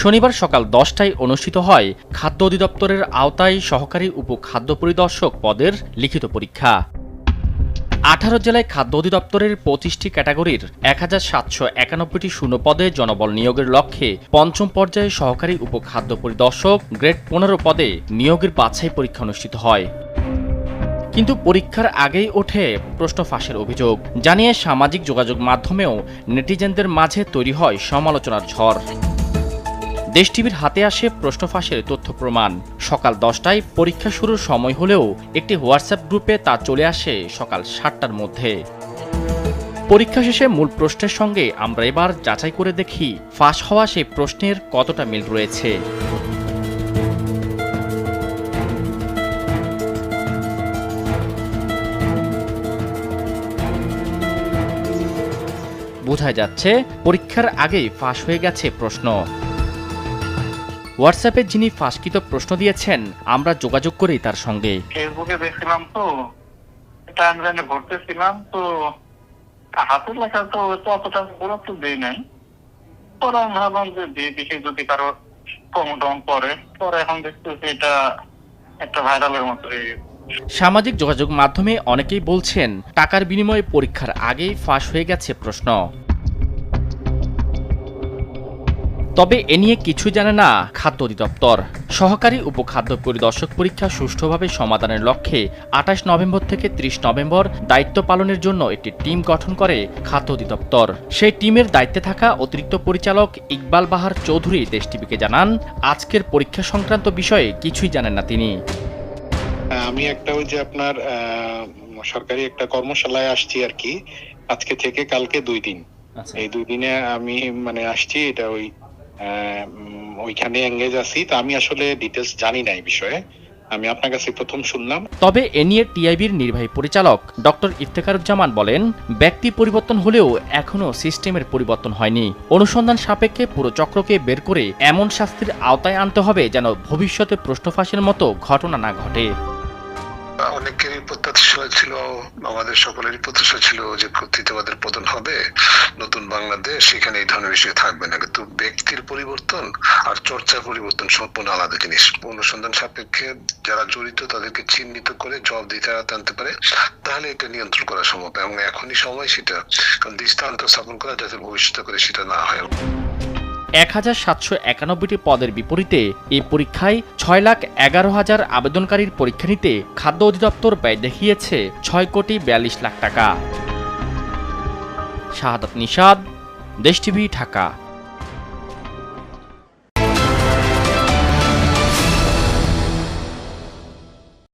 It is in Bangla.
শনিবার সকাল দশটায় অনুষ্ঠিত হয় খাদ্য অধিদপ্তরের আওতায় সহকারী উপখাদ্য পরিদর্শক পদের লিখিত পরীক্ষা। আঠারো জেলায় খাদ্য অধিদপ্তরের পঁচিশটি ক্যাটাগরির এক হাজার সাতশো একানব্বইটি শূন্য পদে জনবল নিয়োগের লক্ষ্যে পঞ্চম পর্যায়ে সহকারী উপখাদ্য পরিদর্শক গ্রেড পনেরো পদে নিয়োগের বাছাই পরীক্ষা অনুষ্ঠিত হয়। কিন্তু পরীক্ষার আগেই ওঠে প্রশ্ন ফাঁসের অভিযোগ। জানিয়ে সামাজিক যোগাযোগ মাধ্যমেও নেটিজেনদের মাঝে তৈরি হয় সমালোচনার ঝড়। দেশ টিভির হাতে আসে প্রশ্ন ফাঁসের তথ্য প্রমাণ। সকাল দশটায় পরীক্ষা শুরুর সময় হলেও একটি হোয়াটসঅ্যাপ গ্রুপে তা চলে আসে সকাল সাতটার মধ্যে। পরীক্ষা শেষে মূল প্রশ্নের সঙ্গে আমরা এবার যাচাই করে দেখি, ফাঁস হওয়া সেই প্রশ্নের কতটা মিল রয়েছে। বোঝা যাচ্ছে, পরীক্ষার আগেই ফাঁস হয়ে গেছে প্রশ্ন। হোয়াটসঅ্যাপে যিনি ফাঁসকৃত প্রশ্ন দিয়েছেন আমরা যোগাযোগ করি তার সঙ্গে। ফেসবুকে দেখছিলাম তো টাইম লাইনে ভরতেছিলাম তো হাতের লেখা তো তো অতটা গুরুত্ব দেই নাই। পরে আমি ভাবলাম যে দিয়ে দেখি যদি কারও কম টম পরে পরে এখন দেখতেছি এটা একটা ভাইরালের মতো হয়ে গেছে। সামাজিক যোগাযোগ মাধ্যমে অনেকেই বলছেন টাকার বিনিময়ে পরীক্ষার আগেই ফাঁস হয়ে গেছে প্রশ্ন। তবে এ নিয়ে কিছু জানে না খাদ্য অধিদপ্তর। সহকারী উপখাদ্য পরিদর্শক পরীক্ষা সুষ্ঠুভাবে সমাধানের লক্ষ্যে আঠাশ নভেম্বর থেকে ত্রিশ নভেম্বর দায়িত্ব পালনের জন্য একটি টিম গঠন করে খাদ্য অধিদপ্তর। সেই টিমের দায়িত্বে থাকা অতিরিক্ত পরিচালক ইকবাল বাহার চৌধুরী দেশ টিভিকে জানান আজকের পরীক্ষা সংক্রান্ত বিষয়ে কিছুই জানেন না তিনি। আমি একটা ওই যে আপনার সরকারি একটা কর্মশালায় আসছি আর কি। আজকে থেকে কালকে দুই দিন। এই দুই দিনে আমি মানে আসছি এটা ওই ওইখানে এঙ্গেজ আছি। তো আমি আসলে ডিটেলস জানি না এই বিষয়ে। আমি আপনার কাছে প্রথম শুনলাম। তবে এ নিয়ে টিআইবির নির্বাহী পরিচালক ডক্টর ইফতেখারুজ্জামান বলেন, ব্যক্তি পরিবর্তন হলেও এখনও সিস্টেমের পরিবর্তন হয়নি। অনুসন্ধান সাপেক্ষে পুরো চক্রকে বের করে এমন শাস্তির আওতায় আনতে হবে যেন ভবিষ্যতে প্রশ্ন মতো ঘটনা না ঘটে। অনেকেরই প্রত্যাশা ছিল, আমাদের সকলেরই প্রত্যাশা ছিল যে কর্তৃত্ববাদের পতন হবে। নতুন বাংলাদেশ সেখানে এই ধরনের বিষয় থাকবে না। কিন্তু ব্যক্তির পরিবর্তন আর চর্চার পরিবর্তন সম্পূর্ণ আলাদা জিনিস। অনুসন্ধান সাপেক্ষে যারা জড়িত তাদেরকে চিহ্নিত করে জবাব দিতে আনতে পারে, তাহলে এটা নিয়ন্ত্রণ করা সম্ভব এবং এখনই সময় সেটা। কারণ দৃষ্টান্ত স্থাপন করা যাতে ভবিষ্যতে করে সেটা না হয়। এক হাজার সাতশো একানব্বইটি পদের বিপরীতে এই পরীক্ষায় ছয় লাখ এগারো হাজার আবেদনকারীর পরীক্ষা নিতে খাদ্য অধিদপ্তর ব্যয় দেখিয়েছে ছয় কোটি বিয়াল্লিশ লাখ টাকা। শাহাদাত নিষাদ দেশ টিভি, ঢাকা।